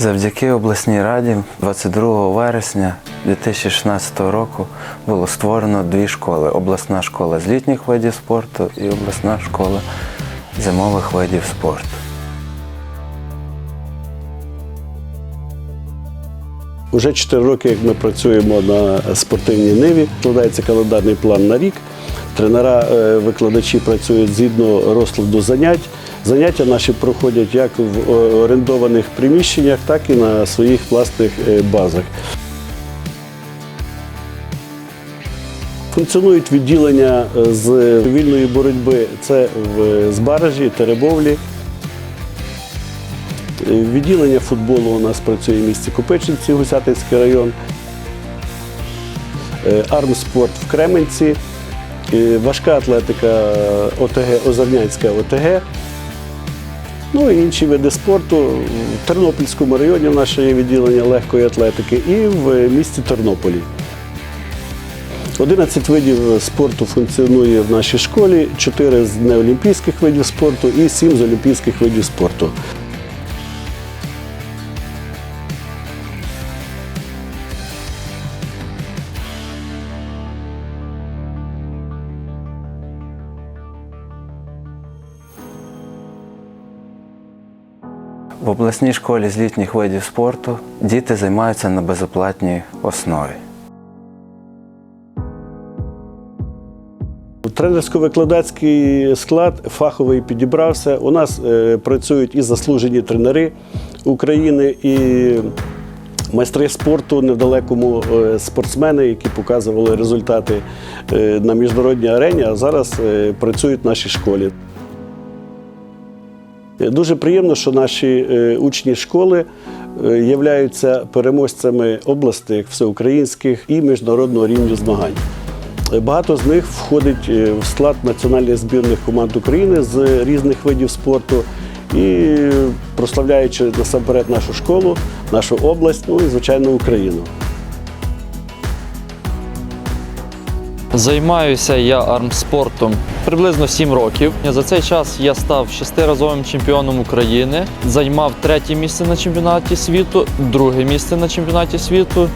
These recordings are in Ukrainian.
Завдяки обласній раді 22 вересня 2016 року було створено дві школи: обласна школа з літніх видів спорту і обласна школа зимових видів спорту. Уже 4 роки, як ми працюємо на спортивній ниві, складається календарний план на рік. Тренера, е, викладачі працюють згідно розкладу занять. Заняття наші проходять як в е, орендованих приміщеннях, так і на своїх власних е, базах. Функціонують відділення е, з вільної боротьби. Це в Збаражі, Теребовлі. Відділення футболу у нас працює в місті Копичинці, Гусятинський район. Армспорт в Кременці, важка атлетика ОТГ, Озернянська ОТГ. Ну і інші види спорту. В Тернопільському районі в нас ще є відділення легкої атлетики і в місті Тернополі. 11 видів спорту функціонує в нашій школі, 4 з неолімпійських видів спорту і 7 з олімпійських видів спорту. В обласній школі з літніх видів спорту діти займаються на безоплатній основі. Тренерсько-викладацький склад фаховий підібрався. У нас е, працюють і заслужені тренери України, і майстри спорту недалекому е, спортсмени, які показували результати е, на міжнародній арені, а зараз працюють в нашій школі. Дуже приємно, що наші е, учні школи е, являються переможцями обласних, всеукраїнських і міжнародного рівня змагань. Е, Багато з них входить в склад національних збірних команд України з різних видів спорту і прославляючи насамперед нашу школу, нашу область, ну і звичайно Україну. Займаюся я армспортом приблизно 7 років. За цей час я став шестиразовим чемпіоном України, займав третє місце на чемпіонаті світу, друге місце на чемпіонаті світу.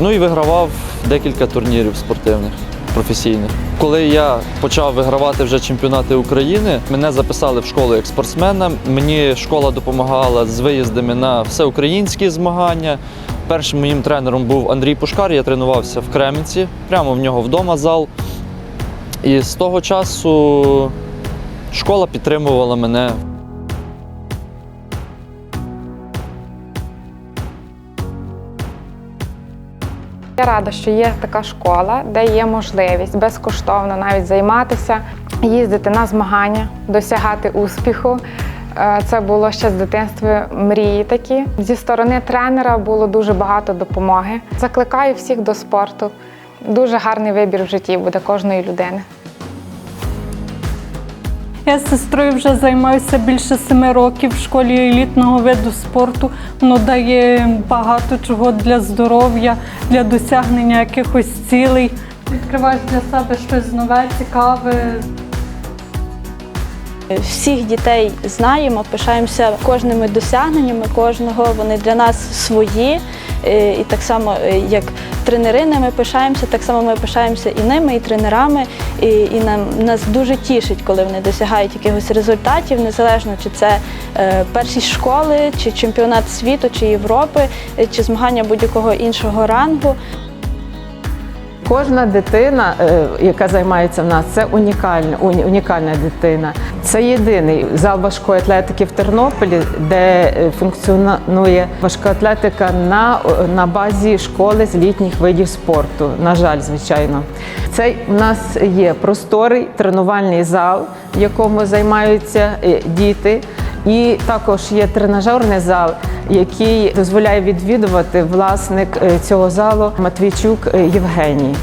Ну і вигравав декілька турнірів спортивних. Професійних. Коли я почав вигравати вже чемпіонати України, мене записали в школу як спортсмена. Мені школа допомагала з виїздами на всеукраїнські змагання. Першим моїм тренером був Андрій Пушкар. Я тренувався в Кременці, прямо в нього вдома зал. І з того часу школа підтримувала мене. Я рада, що є така школа, де є можливість безкоштовно навіть займатися, їздити на змагання, досягати успіху. Це було ще з дитинства мрії такі. Зі сторони тренера було дуже багато допомоги. Закликаю всіх до спорту. Дуже гарний вибір в житті буде кожної людини. Я з сестрою вже займаюся більше семи років в школі елітного виду спорту. Воно дає багато чого для здоров'я, для досягнення якихось цілей. Відкриваєш для себе щось нове, цікаве. Всіх дітей знаємо, пишаємося кожними досягненнями кожного. Вони для нас свої. Е, І так само, е, як тренери ними пишаємося, так само ми пишаємося і ними, і тренерами. І, і нам нас дуже тішить, коли вони досягають якихось результатів, незалежно чи це е, першість школи, чи чемпіонат світу, чи Європи, чи змагання будь-якого іншого рангу. Кожна дитина, яка займається в нас, це унікальна, унікальна дитина. Це єдиний зал важкої атлетики в Тернополі, де е, функціонує важка атлетика на, на базі школи з літніх видів спорту. На жаль, звичайно. Це в нас є просторий тренувальний зал, в якому займаються е, діти. І також є тренажерний зал, який дозволяє відвідувати власник е, цього залу Матвійчук е, Євгеній.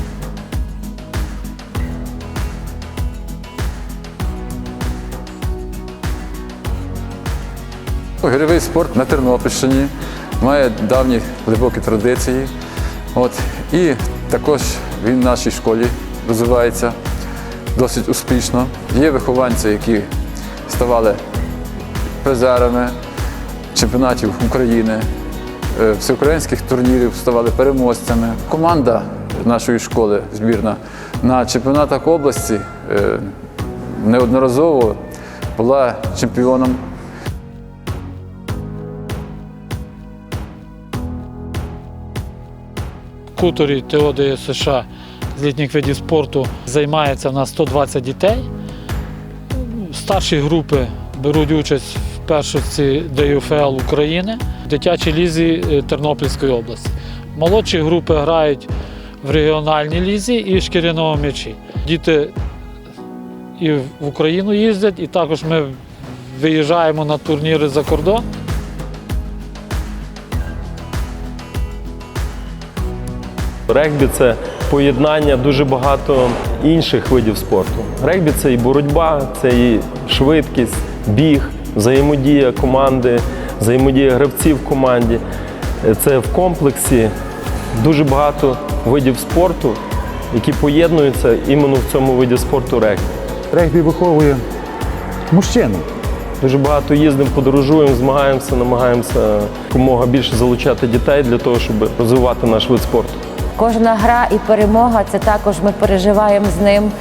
Гірьовий спорт на Тернопільщині має давні глибокі традиції. От. І також він в нашій школі розвивається досить успішно. Є вихованці, які ставали призерами чемпіонатів України, е, всеукраїнських турнірів, ставали переможцями. Команда нашої школи збірна на чемпіонатах області е, неодноразово була чемпіоном. В хуторі ТО ДСШ з літніх видів спорту займається в нас 120 дітей. Старші групи беруть участь в першості ДЮФЛ України, в дитячій лізі е, Тернопільської області. Молодші групи грають в регіональній лізі і в шкіряному м'ячі. Діти і в Україну їздять, і також ми виїжджаємо на турніри за кордон. Регбі це поєднання дуже багато інших видів спорту. Регбі це і боротьба, це і швидкість, біг, взаємодія команди, взаємодія гравців в команді. Це в комплексі дуже багато видів спорту, які поєднуються іменно в цьому виді спорту регбі. Регбі виховує мужчину. Дуже багато їздимо, подорожуємо, змагаємося, намагаємося якомога більше залучати дітей для того, щоб розвивати наш вид спорту. Кожна гра і перемога це також ми переживаємо з ним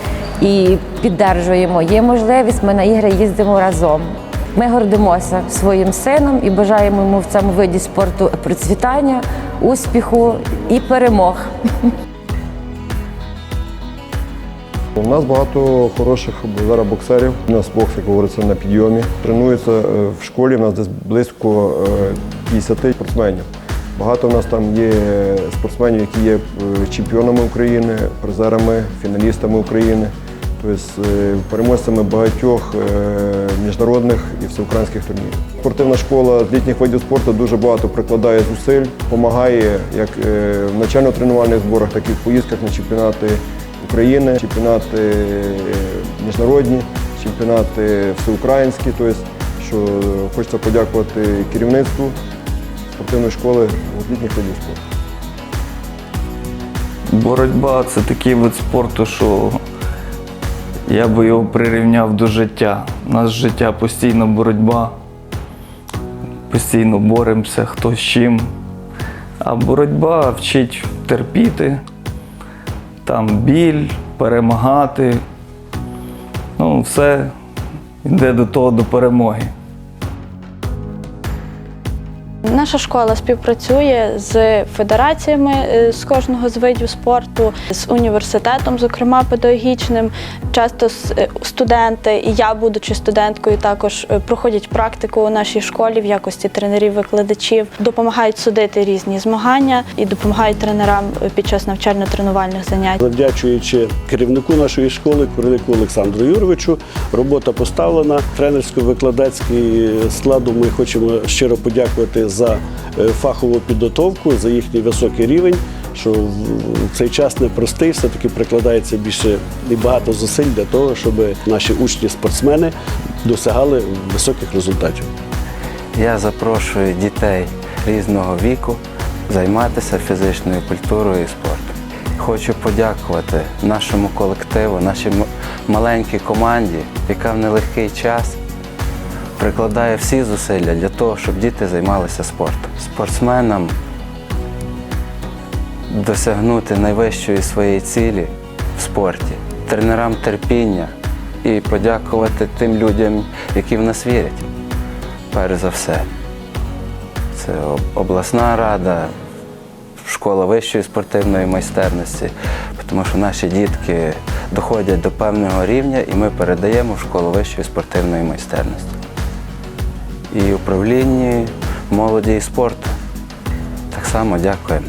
і піддержуємо. Є можливість, ми на ігри їздимо разом. Ми гордимося своїм сином і бажаємо йому в цьому виді спорту процвітання, успіху і перемог. У нас багато хороших зараз боксерів. У нас бокс, як говориться, на підйомі. Тренуються е, в школі. У нас десь близько е, 50 спортсменів. Багато у нас там є спортсменів, які є е, чемпіонами України, призерами, фіналістами України, тобто е, переможцями багатьох е, міжнародних і всеукраїнських турнірів. Спортивна школа з літніх видів спорту дуже багато прикладає зусиль, допомагає як в навчально-тренувальних зборах, так і в поїздках на чемпіонати України, чемпіонати міжнародні, чемпіонати всеукраїнські. Тобто, що хочеться подякувати керівництву спортивної школи літніх видів спорту. Боротьба це такий вид спорту, що я би його прирівняв до життя. У нас життя постійно боротьба, постійно боремося, хто з чим. А боротьба вчить терпіти, там біль, перемагати. Ну, все йде до того, до перемоги. Наша школа співпрацює з федераціями е, з кожного з видів спорту, з університетом, зокрема педагогічним. Часто е, студенти, і я, будучи студенткою, також е, проходять практику у нашій школі в якості тренерів-викладачів, допомагають судити різні змагання і допомагають тренерам під час навчально-тренувальних занять. Завдячуючи керівнику нашої школи, Курлику Олександру Юровичу, робота поставлена. Тренерсько-викладацький складу ми хочемо щиро подякувати за е, фахову підготовку, за їхній високий рівень. Що в цей час непростий, все-таки прикладається більше і багато зусиль для того, щоб наші учні-спортсмени досягали високих результатів. Я запрошую дітей різного віку займатися фізичною культурою і спортом. Хочу подякувати нашому колективу, нашій маленькій команді, яка в нелегкий час прикладає всі зусилля для того, щоб діти займалися спортом. Спортсменам досягнути найвищої своєї цілі в спорті, тренерам терпіння і подякувати тим людям, які в нас вірять перш за все. Це обласна рада, школа вищої спортивної майстерності, тому що наші дітки доходять до певного рівня і ми передаємо в школу вищої спортивної майстерності. І управлінні молоді і спорту. Так само дякуємо.